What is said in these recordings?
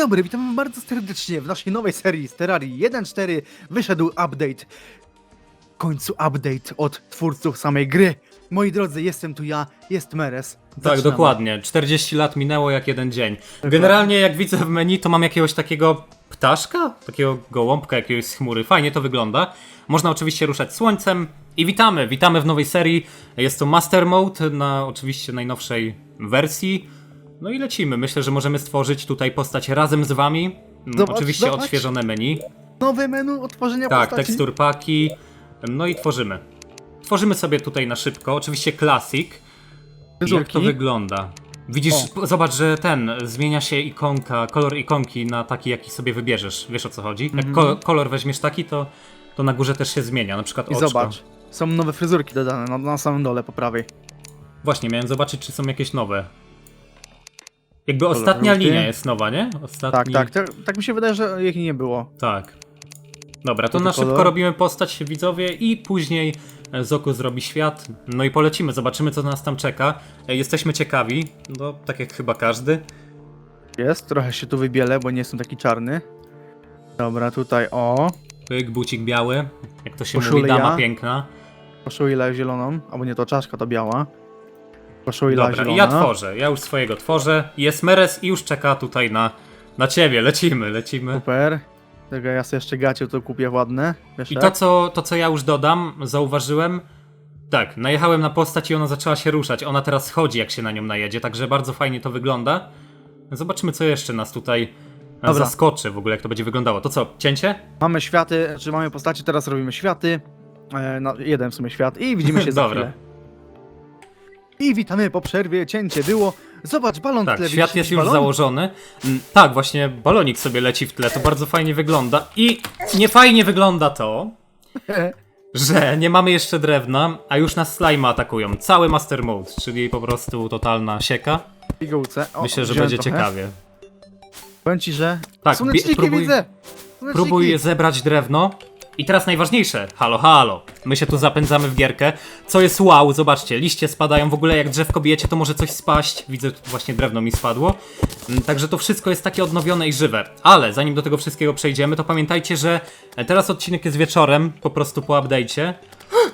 dobry, witam bardzo serdecznie w naszej nowej serii z Terrarii 1.4 wyszedł update. W końcu update od twórców samej gry. Moi drodzy, jestem tu ja, jest Meres. Tak, Zaczynamy. dokładnie. 40 lat minęło jak jeden dzień. Generalnie jak widzę w menu, to mam jakiegoś takiego ptaszka, takiego gołąbka jakiegoś z chmury. Fajnie to wygląda. Można oczywiście ruszać słońcem. I witamy, witamy w nowej serii. Jest to Master Mode na oczywiście najnowszej wersji. No i lecimy. Myślę, że możemy stworzyć tutaj postać razem z wami. Mm, Zobacz, oczywiście zobacz. odświeżone menu. Nowe menu odtworzenia Tak, postaci. tekstur paki. No i tworzymy. Tworzymy sobie tutaj na szybko. Oczywiście Classic. I Jak to wygląda? Widzisz, O. zobacz, że ten, zmienia się ikonka, kolor ikonki na taki, jaki sobie wybierzesz. Wiesz o co chodzi? Jak Mhm. ko kolor weźmiesz taki, to, to na górze też się zmienia, na przykład I oczko. zobacz, są nowe fryzurki dodane na, na samym dole po prawej. Właśnie, miałem zobaczyć, czy są jakieś nowe. Jakby ostatnia linia jest nowa, nie? Ostatni... Tak, tak, tak, tak mi się wydaje, że ich nie było. Tak. Dobra, to Żółty na szybko kolor. robimy postać widzowie i później e, Zoku zrobi świat. No i polecimy, zobaczymy co nas tam czeka. E, Jesteśmy ciekawi, no tak jak chyba każdy. Jest, trochę się tu wybielę, bo nie jestem taki czarny. Dobra, tutaj o, Pyk, bucik biały, jak to się mówi, Koszula. dama piękna. koszulę zieloną, albo nie, to czaszka to biała. Koszula Dobra, zielona. i ja tworzę, ja już swojego tworzę. Jest Meres i już czeka tutaj na, na ciebie, lecimy, lecimy. Super. Tego ja sobie jeszcze gacie to kupię ładne. Wiesz I to co, to, co ja już dodam, zauważyłem, tak, najechałem na postać i ona zaczęła się ruszać. Ona teraz chodzi, jak się na nią najedzie, także bardzo fajnie to wygląda. Zobaczymy, co jeszcze nas tutaj e, Dobra. zaskoczy w ogóle, jak to będzie wyglądało. To co, cięcie? Mamy światy, czy mamy postacie, teraz robimy światy. E, no, jeden w sumie świat i widzimy się za Dobra. chwilę. I witamy po przerwie, cięcie było. Zobacz, balon w Tak, tle, świat jest już balon? założony. Mm, Tak, właśnie balonik sobie leci w tle, to bardzo fajnie wygląda. I nie fajnie wygląda to, że nie mamy jeszcze drewna, a już nas slime atakują. Cały Master Mode, czyli po prostu totalna sieka. Pigułce. O, Myślę, że będzie trochę. ciekawie. Powiem ci, że Tak, próbuj- widzę. Słoneczniki. Próbuj zebrać drewno. I teraz najważniejsze, halo, halo. My się tu zapędzamy w gierkę. Co jest wow, zobaczcie, liście spadają. W ogóle jak drzewko bijecie, to może coś spaść. Widzę, tu właśnie drewno mi spadło. Mm, Także to wszystko jest takie odnowione i żywe. Ale zanim do tego wszystkiego przejdziemy, to pamiętajcie, że teraz odcinek jest wieczorem, po prostu po update'cie.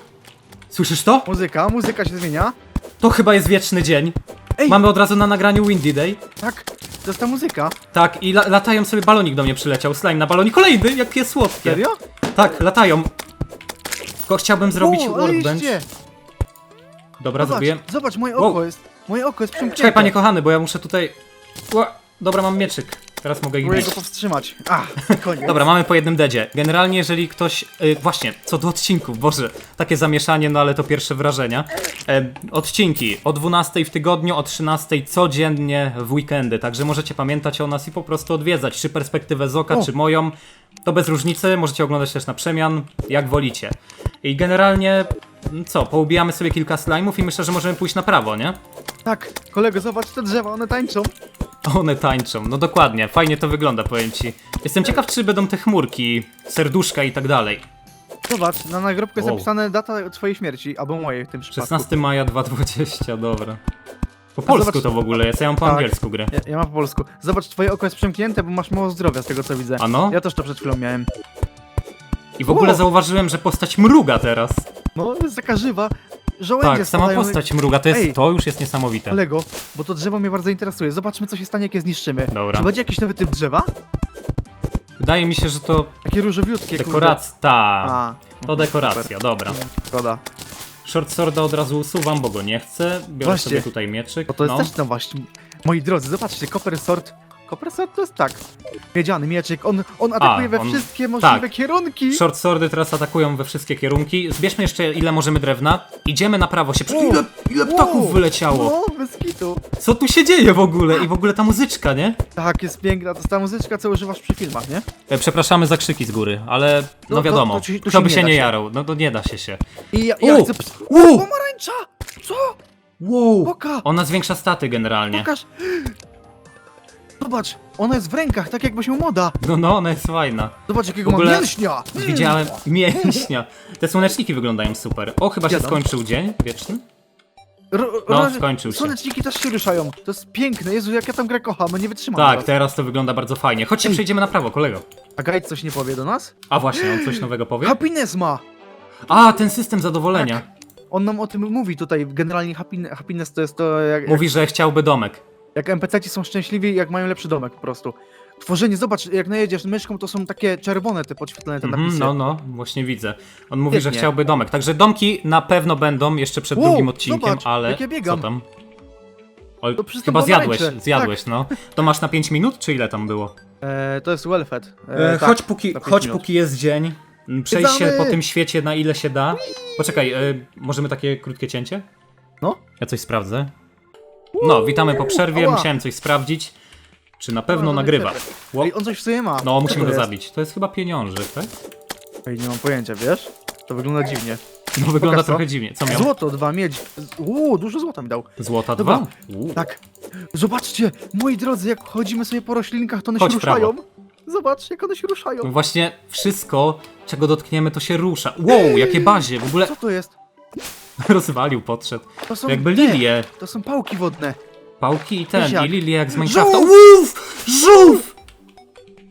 Słyszysz to? Muzyka, muzyka się zmienia. To chyba jest wieczny dzień. Ej! Mamy od razu na nagraniu Windy Day. Tak, to jest ta muzyka. Tak, i la latają sobie balonik do mnie przyleciał. Slime na balonik. Kolejny, jakie słodkie. Serio? Tak, latają. Tylko chciałbym zrobić o, workbench. Dobra, Zobacz, zrobię. zobacz, moje Wow. oko jest, moje oko jest przymknięte. Czekaj, panie kochany, bo ja muszę tutaj... Ła, Dobra, mam mieczyk. Teraz mogę ich Próbuję bić. go powstrzymać. A, koniec. Dobra, mamy po jednym dedzie. Generalnie, jeżeli ktoś. Y, właśnie, co do odcinków, Boże, takie zamieszanie, no ale to pierwsze wrażenia. E, odcinki o 12 w tygodniu, o 13 codziennie w weekendy. Także możecie pamiętać o nas i po prostu odwiedzać, czy perspektywę z oka, O. czy moją. To bez różnicy, możecie oglądać też na przemian, jak wolicie. I generalnie, mm, co, poubijamy sobie kilka slime'ów i myślę, że możemy pójść na prawo, nie? Tak, kolego, zobacz te drzewa, one tańczą. One tańczą, no dokładnie, fajnie to wygląda, powiem ci. Jestem ciekaw, czy będą te chmurki, serduszka i tak dalej. Zobacz, na nagrobku jest Wow. napisane data twojej śmierci, albo mojej w tym przypadku. 16 maja 2020, dobra. Po polsku zobacz- to w ogóle jest, ja mam po Tak. angielsku grę. Ja, ja mam po polsku. Zobacz, twoje oko jest przymknięte, bo masz mało zdrowia z tego co widzę. A no? Ja też to przed chwilą miałem. I w ogóle O! zauważyłem, że postać mruga teraz. No, jest taka żywa. Żołędzie Tak, sama spadają. postać mruga, to, jest, Ej. to już jest niesamowite. Kolego, bo to drzewo mnie bardzo interesuje. Zobaczmy, co się stanie, jak je zniszczymy. Dobra. Czy będzie jakiś nowy typ drzewa? Wydaje mi się, że to Takie różowiutkie, dekoracja, A, to dekoracja, dobra. szkoda. Short Sworda od razu usuwam, bo go nie chcę. Biorę Właśnie. sobie tutaj mieczyk. Bo to jest no. też no właśnie. Moi drodzy, zobaczcie, Copper Sword. Sword to jest tak. Miedziany mieczyk, on, on atakuje we on- wszystkie możliwe tak. kierunki. Short Swordy teraz atakują we wszystkie kierunki. Zbierzmy jeszcze ile możemy drewna. Idziemy na prawo się. Przy... Wow. Ile, ile ptaków wyleciało? No, bez kitu. Co tu się dzieje w ogóle? I w ogóle ta muzyczka, nie? Tak, jest piękna. To jest ta muzyczka, co używasz przy filmach, nie? E, Przepraszamy za krzyki z góry, ale no, No to- wiadomo, to ci- kto się by nie się da nie się. jarał, no to nie da się się. I ja, ja U! chcę... U! Pomarańcza! Co? Wow! Boka! Ona zwiększa staty generalnie. Pokaż! Zobacz, ona jest w rękach, tak jakbyś ją moda. No, no, ona jest fajna. Zobacz, jakiego W ogóle- ma mięśnia! Widziałem mięśnia. Te słoneczniki wyglądają super. O, chyba się Jadam. skończył dzień wieczny. Ro, No, ro- skończył się. Słoneczniki też się ruszają. To jest piękne. Jezu, jak ja tam grę kocham, nie wytrzymam Tak, teraz. teraz to wygląda bardzo fajnie. Chodźcie, Ej. przejdziemy na prawo, kolego. A Guide coś nie powie do nas? A właśnie, on coś nowego powie? Happiness ma! A, ten system zadowolenia. On nam o tym mówi tutaj. Generalnie happiness, happiness to jest to, jak, Mówi, że chciałby domek. Jak NPC-ci są szczęśliwi, jak mają lepszy domek po prostu. Tworzenie, zobacz, jak najedziesz myszką, to są takie czerwone te podświetlone te Mhm, napisy. no, no, właśnie widzę. On mówi, że chciałby domek. Także domki na pewno będą jeszcze przed Wow, drugim odcinkiem, zobacz, ale. jak ja biegam. Co tam? O, To przez chyba te zjadłeś, pomarańcze. zjadłeś, no. To masz na 5 minut, czy ile tam było? E, to jest well-fed. E, E, tak, chodź, póki, za pięć chodź minut. póki jest dzień. Przejść się Zwiedzamy! po tym świecie na ile się da. Poczekaj, e, możemy takie krótkie cięcie? No. Ja coś sprawdzę. No, witamy po przerwie, Ała. musiałem coś sprawdzić. Czy na pewno Dobra, nagrywa? Ło- Ej, on coś w sobie ma. No, Co musimy to go jest? zabić. To jest chyba pieniążek, tak? Ej, nie mam pojęcia, wiesz? To wygląda dziwnie. No, wygląda Pokaż to. trochę dziwnie. Co miał? Złoto, dwa, miedź. Uuu, dużo złota mi dał. Złota Dobra. dwa? Uuu. Tak. Zobaczcie, moi drodzy, jak chodzimy sobie po roślinkach, to one Chodź się w prawo. ruszają. Zobacz, jak one się ruszają. No Właśnie wszystko, czego dotkniemy, to się rusza. Wow, jakie bazie! W ogóle Co to jest? rozwalił, podszedł. To są jakby lilie. To są pałki wodne. Pałki i ten, i lilie jak z Minecrafta. Żółw! Łów! Żółw!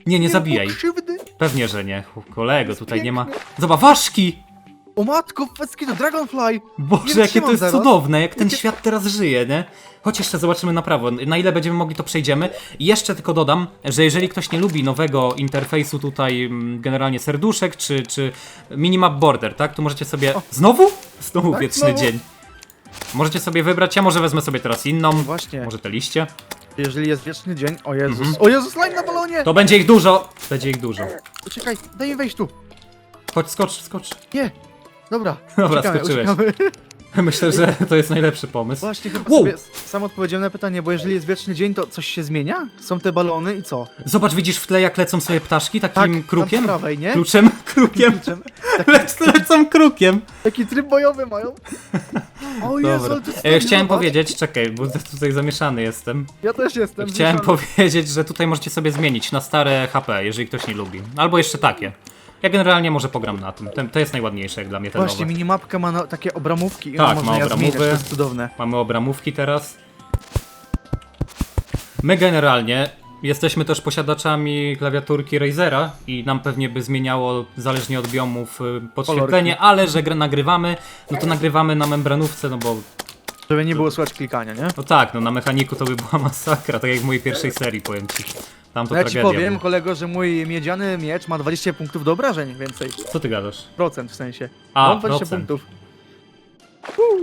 Nie, nie zabijaj. Krzywdy. Pewnie, że nie. Ch- Kolego, tutaj nie ma... Zobacz, ważki! O matko, fecki to Dragonfly. Boże, jakie to jest zaraz. cudowne, jak ten Jakie- świat teraz żyje, nie? Chodź jeszcze zobaczymy na prawo. Na ile będziemy mogli, to przejdziemy. I jeszcze tylko dodam, że jeżeli ktoś nie lubi nowego interfejsu tutaj, mm, generalnie serduszek, czy, czy minimap border, tak? To możecie sobie... Znowu? Znowu Tak, wieczny znowu. dzień. Możecie sobie wybrać, ja może wezmę sobie teraz inną. Właśnie, Może te liście. jeżeli jest wieczny dzień, o Jezus. Mhm. O Jezus, slime na balonie! To będzie ich dużo! Będzie ich dużo. Czekaj, daj mi wejść tu. Chodź, skocz, skocz. Nie. Dobra, Dobra, uciekamy, skoczyłeś. uciekamy. Myślę, że to jest najlepszy pomysł. Właśnie chyba Wow. sobie sam odpowiedziałem na pytanie, bo jeżeli jest wieczny dzień, to coś się zmienia? Są te balony i co? Zobacz, widzisz w tle, jak lecą sobie ptaszki takim tam krukiem? po prawej, nie? Kluczem? Krukiem. Lec, lecą krukiem. taki tryb bojowy mają. O Jezu, Dobra. ale to jest E, chciałem zobacz. powiedzieć, czekaj, bo tutaj zamieszany jestem. Ja też jestem. Chciałem powiedzieć, że tutaj możecie sobie zmienić na stare HP, jeżeli ktoś nie lubi. Albo jeszcze takie. Ja generalnie może pogram na tym. Ten, to jest najładniejsze jak dla mnie ten Właśnie, nowy. minimapka ma no, takie obramówki i Tak, ona ma można je zmieniać, to jest cudowne. Mamy obramówki teraz. My generalnie jesteśmy też posiadaczami klawiaturki Razera i nam pewnie by zmieniało zależnie od biomów y, podświetlenie, ale że nagrywamy, no to nagrywamy na membranówce, no bo Żeby nie było słychać klikania, nie? no tak, no na mechaniku to by była masakra, tak jak w mojej pierwszej serii powiem ci. Tam to No ja ci tragedia powiem, była. kolego, że mój miedziany miecz ma 20 punktów do obrażeń więcej. Co ty gadasz? Procent w sensie. A, Mam 20 procent. punktów.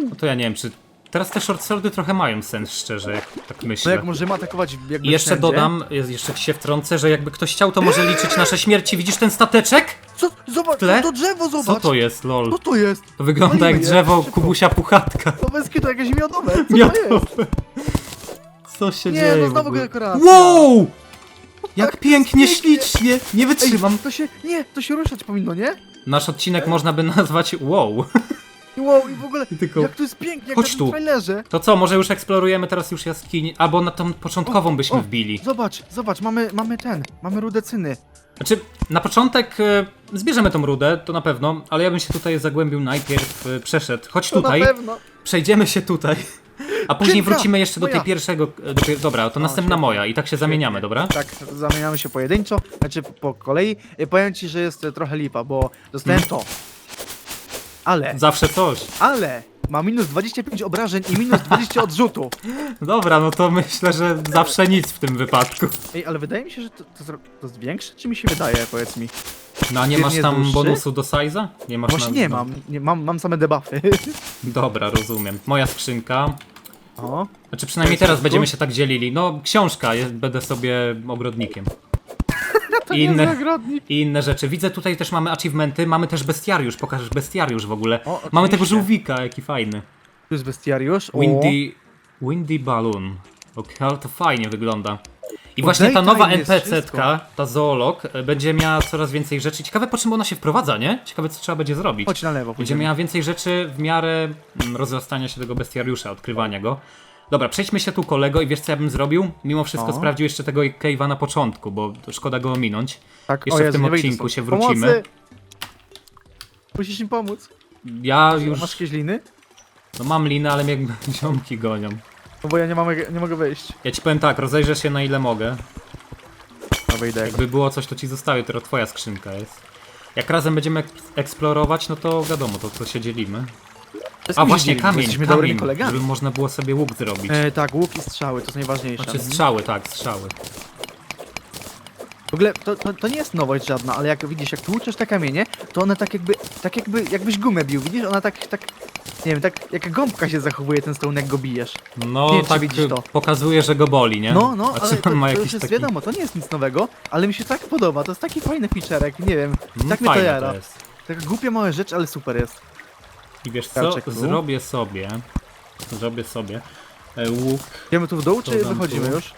No to ja nie wiem, czy teraz te short swordy trochę mają sens szczerze, jak tak No myślę. jak możemy atakować jakby I jeszcze wszędzie. dodam, jest- jeszcze ci się wtrącę, że jakby ktoś chciał, to może liczyć nasze śmierci. Widzisz ten stateczek? Co? Zobacz, tle? to drzewo, zobacz! Co to jest, lol? Co to jest? To wygląda Palimy jak drzewo szybko. Kubusia Puchatka. To weskie to jakieś miodowe, co to jest? Co się Nie, dzieje no w znowu ogóle? dekoracja. Wow! Jak Tak pięknie, ślicznie! Nie Ej, wytrzymam. to się, nie, to się ruszać powinno, nie? Nasz odcinek można by nazwać wow. I Wow, i w ogóle, I tylko- jak to jest pięknie, jak Chodź tu. trailerze. To co, może już eksplorujemy teraz już jaskini, albo na tą początkową byśmy o. wbili. Zobacz, zobacz, mamy, mamy ten, mamy rudecyny. Znaczy, na początek e, zbierzemy tą rudę, to na pewno, ale ja bym się tutaj zagłębił najpierw, e, przeszedł. Chodź To tutaj, na pewno. przejdziemy się tutaj. A później wrócimy jeszcze do tej Moja. pierwszego. e, Do, pier- dobra, to następna moja i tak się zamieniamy, dobra? Tak, zamieniamy się pojedynczo, znaczy po, po kolei. I powiem ci, że jest e, trochę lipa, bo dostałem Mm. to. Ale, Zawsze coś. ale, ma minus 25 obrażeń i minus 20 odrzutu. Dobra, no to myślę, że zawsze nic w tym wypadku. Ej, ale wydaje mi się, że to, to, zro- to jest większe, czy mi się wydaje, powiedz mi. No a nie masz tam dłuższy? bonusu do size'a? Nie masz Właśnie na... nie mam, nie, mam, mam same debuffy. Dobra, rozumiem. Moja skrzynka. O, Znaczy przynajmniej teraz będziemy się tak dzielili. No, książka, jest, będę sobie ogrodnikiem. to I inne-. I inne rzeczy. Widzę tutaj też mamy achievementy, mamy też bestiariusz, pokażesz bestiariusz w ogóle. O, mamy tego oczywiście. żółwika, jaki fajny. Tu jest bestiariusz. O, Windy, Windy Balloon. Okej, ale to fajnie wygląda. I właśnie ta nowa NPC-tka, ta zoolog, e, będzie miała coraz więcej rzeczy. Ciekawe po czym ona się wprowadza, nie? Ciekawe co trzeba będzie zrobić. Chodź na lewo, Będzie miała więcej rzeczy w miarę mm, rozrastania się tego bestiariusza, odkrywania go. Dobra, przejdźmy się tu kolego i wiesz co ja bym zrobił? Mimo wszystko O. sprawdził jeszcze tego cave'a na początku, bo szkoda go ominąć. Tak, jeszcze w tym nie wyjdę odcinku się wrócimy. Pomocy! Musisz im pomóc. Ja już... Masz jakieś liny? No mam linę, ale mnie ziomki gonią. No bo ja nie, mam, nie mogę wyjść. Ja ci powiem tak, rozejrzę się na ile mogę. No wyjdę. jak- Jakby było coś, to ci zostawię, to twoja skrzynka jest. Jak razem będziemy ek- eksplorować, no to wiadomo, to, to się dzielimy. A właśnie, kamień, dobrymi kamień, kolegami. żeby można było sobie łuk zrobić. E, tak, łuk i strzały, to jest najważniejsze. Znaczy strzały, tak, strzały. W ogóle to, to, to nie jest nowość żadna, ale jak widzisz, jak tłuczesz te kamienie, to one tak jakby, tak jakby, jakbyś gumę bił, widzisz? Ona tak, tak, nie wiem, tak jak gąbka się zachowuje ten stone, jak go bijesz. No, Nie wiem, tak widzisz to. pokazuje, że go boli, nie? No, no, ale to, ma to już jest taki... wiadomo, to nie jest nic nowego, ale mi się tak podoba, to jest taki fajny featurek, nie wiem, No, tak mnie to jara. jest. taka głupia mała rzecz, ale super jest. I wiesz co, Karczek zrobię sobie, zrobię sobie e, łuk. Idziemy tu w dół, czy To wychodzimy tu. już?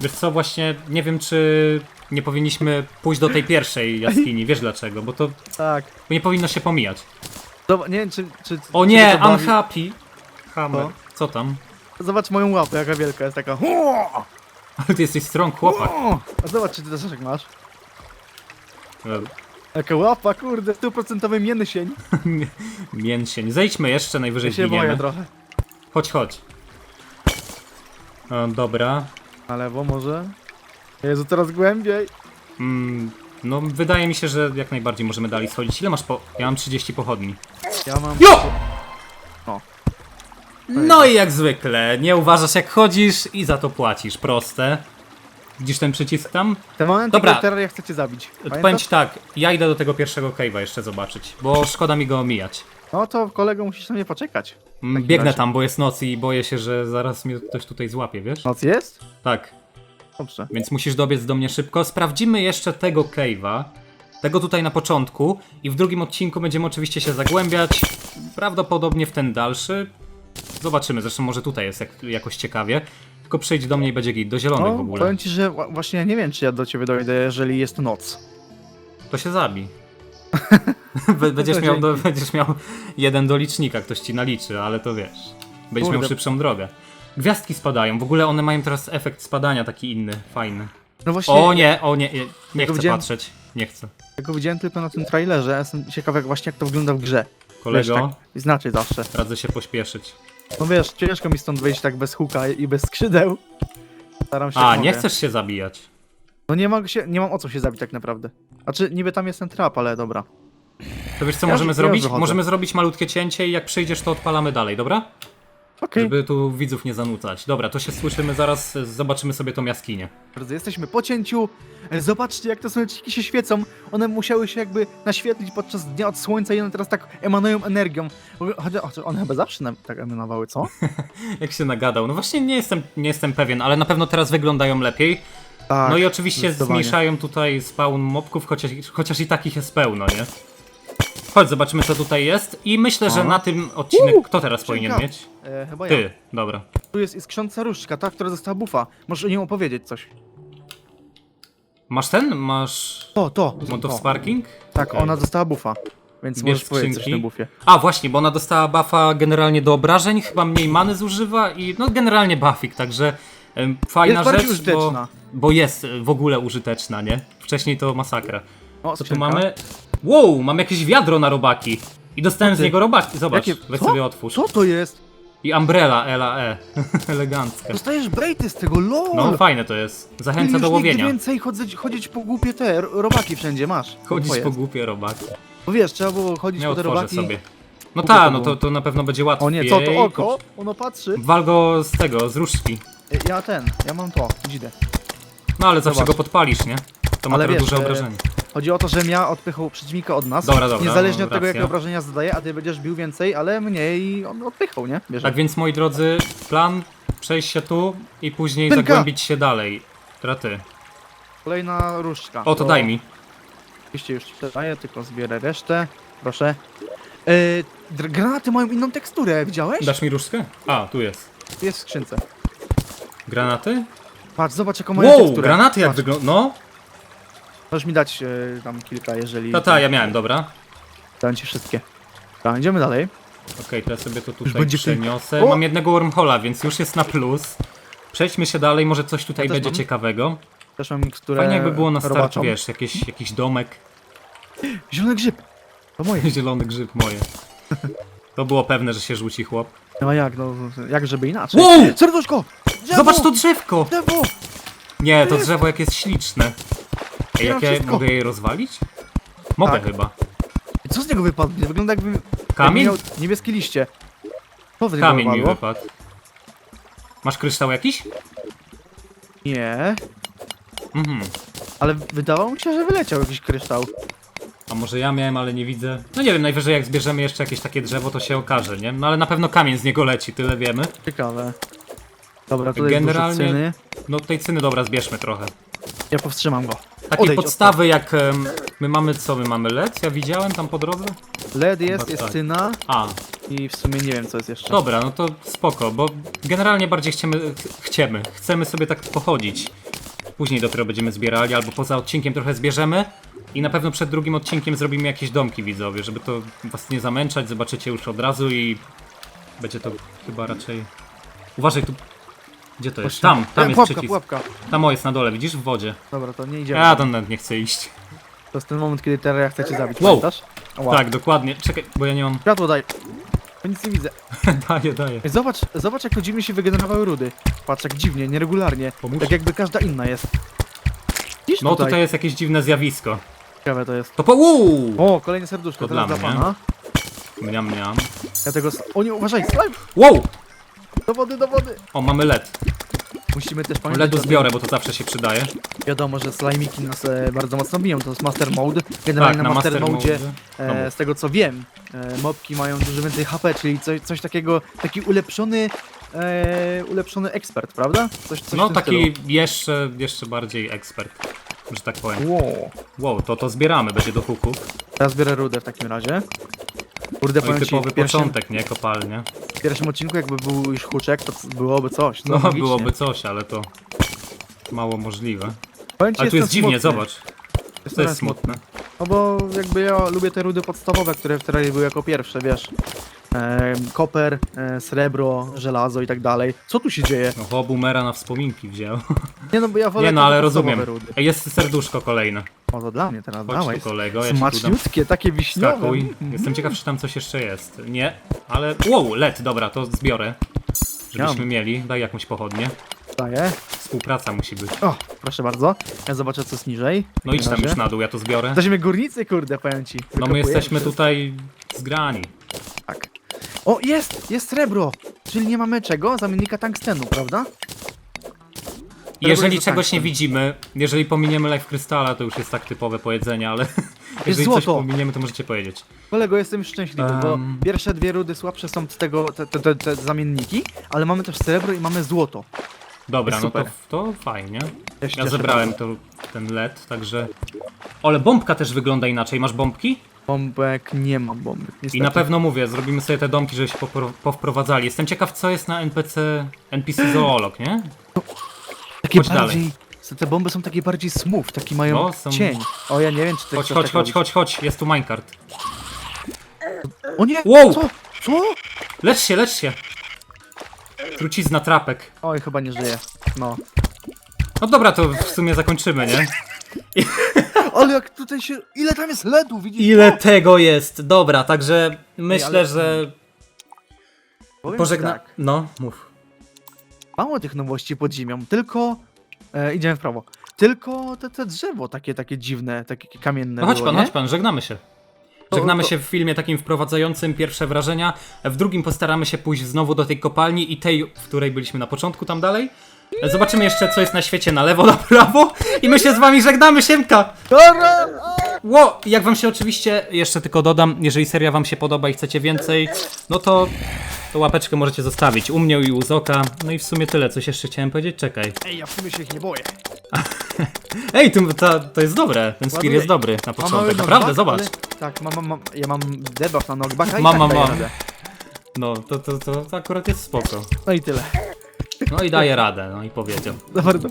Wiesz co, właśnie nie wiem, czy nie powinniśmy pójść do tej pierwszej jaskini, wiesz dlaczego, bo to Tak. nie powinno się pomijać. Zobacz, nie wiem, czy... czy O czy nie, to bawi- unhappy! Hammer, Co? co tam? Zobacz moją łapę, jaka wielka jest, taka... Ale ty jesteś strong chłopak. O! A zobacz, czy ty też tak masz. E, Jaka łapa, kurde, stuprocentowy mięsień. Mięsień. Zejdźmy jeszcze, najwyżej Ja się boję zginiemy. trochę. Chodź, chodź. O, dobra. Na lewo może? Jezu, coraz głębiej. Mm, no, wydaje mi się, że jak najbardziej możemy dalej schodzić. Ile masz po... Ja mam 30 pochodni. Ja mam... Jo! O. No i jak zwykle, nie uważasz jak chodzisz i za to płacisz. Proste. Widzisz ten przycisk tam? Ten moment, Dobra. Dobra. Terraria chcecie zabić. Powiem Pamiętasz? ci tak, ja idę do tego pierwszego cave'a jeszcze zobaczyć, bo szkoda mi go omijać. No to kolego musisz na mnie poczekać. Biegnę razie. tam, bo jest noc i boję się, że zaraz mnie ktoś tutaj złapie, wiesz? Noc jest? Tak, Dobrze. więc musisz dobiec do mnie szybko. Sprawdzimy jeszcze tego cave'a, tego tutaj na początku i w drugim odcinku będziemy oczywiście się zagłębiać, prawdopodobnie w ten dalszy. Zobaczymy, zresztą może tutaj jest jak, jakoś ciekawie. Tylko przyjdź do mnie i będzie git, do zielonych w No, ogóle. powiem ci, że wa- właśnie ja nie wiem, czy ja do ciebie dojdę, jeżeli jest noc. To się zabij. Be- będziesz, To miał do, będziesz miał jeden do licznika, ktoś ci naliczy, ale to wiesz. Będziesz miał Kurde. szybszą drogę. Gwiazdki spadają, w ogóle one mają teraz efekt spadania taki inny, fajny. No właśnie, O nie, o nie, nie, nie chcę widziałem- patrzeć, nie chcę. ja go widziałem tylko na tym trailerze, ja jestem ciekaw jak właśnie jak to wygląda w grze. Kolego, Wiesz, tak, inaczej zawsze. radzę się pośpieszyć. No wiesz, ciężko mi stąd wyjść tak bez huka i bez skrzydeł. Staram się. A, jak nie mogę. chcesz się zabijać. No nie mogę się, nie mam o co się zabić tak naprawdę. Znaczy, niby tam jest ten trap, ale dobra. To wiesz co Ja możemy już- zrobić? wychodzę. możemy zrobić malutkie cięcie i jak przyjdziesz to odpalamy dalej, dobra? Okej. Żeby tu widzów nie zanucać. Dobra, to się słyszymy zaraz, zobaczymy sobie tą jaskinię. Drodzy, jesteśmy po cięciu. E, Zobaczcie, jak te słoneczniki się świecą. One musiały się jakby naświetlić podczas dnia od słońca i one teraz tak emanują energią. Chociaż chociaż one chyba zawsze nam tak emanowały, co? Jak się nagadał. No właśnie nie jestem, nie jestem pewien, ale na pewno teraz wyglądają lepiej. Tak. No i oczywiście zdecydowanie. zmniejszają tutaj spawn mobków, chociaż, chociaż i takich jest pełno, nie? Chodź, zobaczymy co tutaj jest. I myślę, że na tym odcinek kto teraz powinien mieć? E, chyba ja. Ty, dobra. Tu jest iskrząca różdżka, ta, która została bufa. Możesz o niej opowiedzieć coś. Masz ten? Masz To, to. To. Sparking? Tak, Okej. ona dostała bufa. Więc Bierz możesz powiedzieć coś skrzynki. na bufie. A właśnie, bo ona dostała buffa generalnie do obrażeń, chyba mniej many zużywa i no generalnie buffik, także em, fajna Jest bardziej rzecz, bo, użyteczna. bo jest e, w ogóle użyteczna, nie? Wcześniej to masakra. O, Co tu skrzynka. mamy? Wow, mam jakieś wiadro na robaki. I dostałem z niego robaki, zobacz, Jakie- weź co? sobie otwórz. Co to jest? I umbrella, Ela E. Elegancka. Dostajesz brejty z tego, lol! No fajne to jest. Zachęca już do nigdy łowienia. więcej chodzić, chodzić po głupie te ro- robaki wszędzie masz. Chodzić Twoje. po głupie robaki. Bo wiesz, trzeba było chodzić Nie po te otworzę robaki. sobie. No Głupie ta, to no było. to, to na pewno będzie łatwiej. O nie, co to oko? Ono patrzy. Wal go z tego, z różdżki. Ja ten, ja mam to, dzidę. No ale zawsze Zobacz. go podpalisz, nie? To ma Ale teraz wiesz, duże e, obrażenie. Chodzi o to, że ja odpychał przeciwnika od nas. Dobra, dobra, Niezależnie od tego, racja. jakie obrażenia zadaje, a ty będziesz bił więcej, ale mniej on odpychał, nie? Tak więc moi drodzy, plan przejść się tu i później Tynka! zagłębić się dalej. Teraz ty. Kolejna różdżka. O, to daj mi. Oczywiście już ci daję, tylko zbierę resztę. Proszę. E, dr- granaty mają inną teksturę, widziałeś? Dasz mi różdżkę? A, tu jest. Jest w skrzynce. Granaty? Patrz, zobacz jaką mają Wow, teksturę. granaty jak Patrz, wyglądają. No, Możesz mi dać e, tam kilka, jeżeli... ta, ta, ja miałem, dobra. Dam ci wszystkie. Dobra, idziemy dalej. Okej, to ja sobie to tutaj będzie przeniosę. O! Mam jednego wormhola, więc już jest na plus. Przejdźmy się dalej, może coś tutaj też będzie mam. ciekawego. Też mam miksturę Fajnie jakby było na start, robaczą. wiesz, jakiś, jakiś domek. Zielony grzyb. To moje. Zielony grzyb moje. To było pewne, że się rzuci chłop. No a jak, no, jak żeby inaczej. Wow! Serduszko! Drzewo! Zobacz to drzewko! Drzewo! Nie, to drzewo jak jest śliczne. Ej, jak ja wszystko. mogę je rozwalić? Mogę Tak. chyba. Co z niego wypadnie? Wygląda jakby... Kamień? jakby miał niebieskie liście. Z niego Kamień mi wypadło? wypadł. Masz kryształ jakiś? Nie, Mhm. ale wydawało mi się, że wyleciał jakiś kryształ. A może ja miałem, ale nie widzę. No nie wiem, najwyżej jak zbierzemy jeszcze jakieś takie drzewo, to się okaże, nie? No ale na pewno kamień z niego leci, tyle wiemy. Ciekawe. Dobra, tutaj Generalnie- Generalnie... cyny. No tej cyny dobra, zbierzmy trochę. Ja powstrzymam go. Takiej Odejdź od podstawy jak em, my mamy co? My mamy led? Ja widziałem tam po drodze? LED jest, jest tak. cyna A, i w sumie nie wiem co jest jeszcze. dobra, no to spoko, bo generalnie bardziej chcemy, ch- chcemy, chcemy sobie tak pochodzić. Później dopiero będziemy zbierali, albo poza odcinkiem trochę zbierzemy. I na pewno przed drugim odcinkiem zrobimy jakieś domki widzowie, żeby to was nie zamęczać, zobaczycie już od razu i będzie to chyba raczej... Uważaj tu... Gdzie to jest? Tam, tam E, jest pułapka, przycisk. pułapka. Tam o jest na dole, widzisz? W wodzie. Dobra, to nie idziemy. Ja tam nawet nie chcę iść. To jest ten moment, kiedy Terra chce cię zabić, Wow. pamiętasz? Tak, dokładnie. Czekaj, bo ja nie mam... Światło daj. Ja nic nie widzę. daję, daję. Ej, Zobacz, zobacz jak to dziwnie się wygenerowały rudy. Patrz jak dziwnie, nieregularnie. Pomóż. Tak jakby każda inna jest. Widzisz No tutaj? tutaj jest jakieś dziwne zjawisko. Ciekawe to jest. To po... Uuu! O, kolejne serduszko, To teraz dla dla mnie. pana. Mniam, mniam. Ja tego... s- O nie, uważaj, slime! Wow! Do wody, do wody! O, mamy led. Musimy też pamiętać Ledu o tym. zbiorę, bo to zawsze się przydaje. Wiadomo, że slimiki nas e, bardzo mocno biją, to jest master mode. Generalnie Tak, na na master, master mode, e, z tego co wiem, e, mobki mają dużo więcej HP, czyli coś, coś takiego, taki ulepszony, e, ulepszony ekspert, prawda? Coś, coś No tym taki stylu. jeszcze, jeszcze bardziej ekspert, że tak powiem. Wow. Wow, to to zbieramy, będzie do huków. Teraz biorę rudę w takim razie. Kurde, No i powiem ci, typowy w pierwszym, początek, nie? Kopalnie. w pierwszym odcinku jakby był już huczek, to byłoby coś. co No magicznie. byłoby coś, ale to mało możliwe. Powiem ci, Ale tu jestem jest dziwnie, smutny. zobacz. To Jestem jest smutne. No bo jakby ja lubię te rudy podstawowe, które w terenie były jako pierwsze, wiesz. Em, koper, e, srebro, żelazo i tak dalej. Co tu się dzieje? No chłop boomera na wspominki wziął. Nie no, bo ja wolę Nie no, ale rozumiem. Rudy. Ej, Jest serduszko kolejne. O, to dla mnie teraz Chodź dałeś. tu kolego, ja ci tu dam Smaczniutkie, takie wiśniowe. skakuj. Mhm. Jestem ciekaw, czy tam coś jeszcze jest. Nie, ale... Wow, led, dobra, to zbiorę. Żebyśmy Jam. mieli. Daj jakąś pochodnię. Daję. Współpraca musi być. O, proszę bardzo. Ja zobaczę co jest niżej. No idź tam już na dół, ja to zbiorę. Jesteśmy górnicy, kurde, powiem ci. No my Wykopujemy jesteśmy tutaj zgrani. Tak. O, jest! Jest srebro! Czyli nie mamy czego? Zamiennika tungstenu, prawda? Jeżeli jest czegoś nie widzimy, jeżeli pominiemy life krystala, to już jest tak typowe powiedzenie, ale jeżeli coś złoto. pominiemy, to możecie powiedzieć. Kolego, jestem szczęśliwy, bo Em. pierwsze dwie rudy słabsze są z tego, te, te, te, zamienniki, ale mamy też srebro i mamy złoto. Dobra, no to, to fajnie. Ja, zebrałem to, ten led, także... Ale bombka też wygląda inaczej. Masz bombki? Bombek nie mam bombek. I Niestety. na pewno mówię, zrobimy sobie te domki, żeby się popro- powprowadzali. Jestem ciekaw, co jest na NPC, NPC Zoolog, nie? Takie chodź dalej. bardziej. Te bomby są takie bardziej smooth, taki mają No, są- cień. O, ja nie wiem, czy ty Chodź, chodź, tak chodź, chodź, chodź, jest tu minecart. O nie! Wow! Co? Co? Lecz się, lecz się! Trucizna trapek. Oj, chyba nie żyje. No. No dobra, to w sumie zakończymy, nie? Ale jak tutaj się... Ile tam jest ledu, widzisz? Ile tego jest? Dobra, także myślę, ale- że Powiem ci pożegna... tak. No, mów. Mało tych nowości pod ziemią, tylko... E, idziemy w prawo. Tylko te, te drzewo takie, takie dziwne, takie kamienne No chodź było, pan, nie? chodź pan, żegnamy się. To- Żegnamy to- się w filmie takim wprowadzającym pierwsze wrażenia. W drugim postaramy się pójść znowu do tej kopalni i tej, w której byliśmy na początku, tam dalej. Zobaczymy jeszcze, co jest na świecie na lewo, na prawo. I my się z wami żegnamy, Siemka! Dobra! Ło! Jak wam się oczywiście, jeszcze tylko dodam, jeżeli seria wam się podoba i chcecie więcej, no to, to łapeczkę możecie zostawić u mnie i u Zoka. No i w sumie tyle, coś jeszcze chciałem powiedzieć, czekaj. Ej, ja w sumie się ich nie boję. Ej, to, to, to jest dobre, ten skill Ładuję. jest dobry na Mam początek, naprawdę, knockback, zobacz. Ale... Tak, mam, mam, ja mam debuff na knockbacka i Mam, tak mam, daję mam. radę. No, to, to, to, to akurat jest spoko. No i tyle. No i daje radę, no i powiedział. Za bardzo.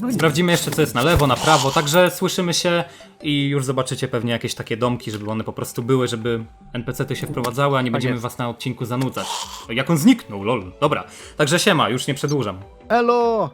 No Sprawdzimy jeszcze, co jest na lewo, na prawo, także słyszymy się i już zobaczycie pewnie jakieś takie domki, żeby one po prostu były, żeby NPC-ty się wprowadzały, a nie będziemy jest. was na odcinku zanudzać. Jak on zniknął, lol. Dobra, także siema, już nie przedłużam. Elo!